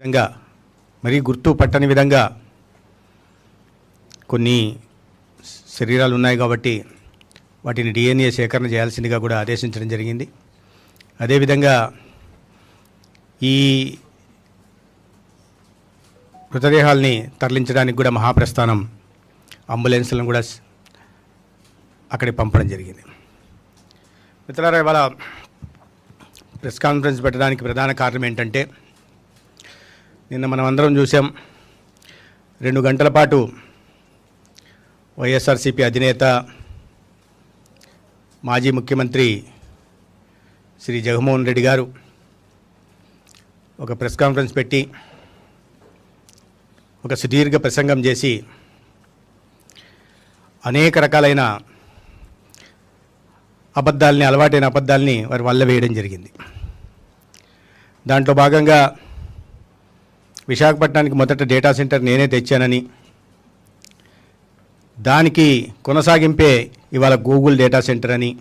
విధంగా మరీ గుర్తు పట్టని విధంగా కొన్ని శరీరాలు ఉన్నాయి కాబట్టి వాటిని డిఎన్ఏ సేకరణ చేయాల్సిందిగా కూడా ఆదేశించడం జరిగింది. అదేవిధంగా ఈ మృతదేహాల్ని తరలించడానికి కూడా మహాప్రస్థానం అంబులెన్స్లను కూడా అక్కడికి పంపడం జరిగింది. మిత్రులారా ఇవాళ ప్రెస్ కాన్ఫరెన్స్ పెట్టడానికి ప్రధాన కారణం ఏంటంటే నిన్న మనం అందరం చూసాం రెండు గంటల పాటు వైఎస్ఆర్సీపీ అధినేత మాజీ ముఖ్యమంత్రి శ్రీ జగన్మోహన్ రెడ్డి గారు ఒక ప్రెస్ కాన్ఫరెన్స్ పెట్టి ఒక సుదీర్ఘ ప్రసంగం చేసి అనేక రకాలైన అబద్ధాలని అలవాటైన అబద్ధాలని వారి వల్ల వేయడం జరిగింది. దాంట్లో భాగంగా విశాఖపట్నానికి మొదట డేటా సెంటర్ నేనే తెచ్చానని. దానికి కొనసాగింపే ఇవాళ గూగుల్ డేటా సెంటర్ అని.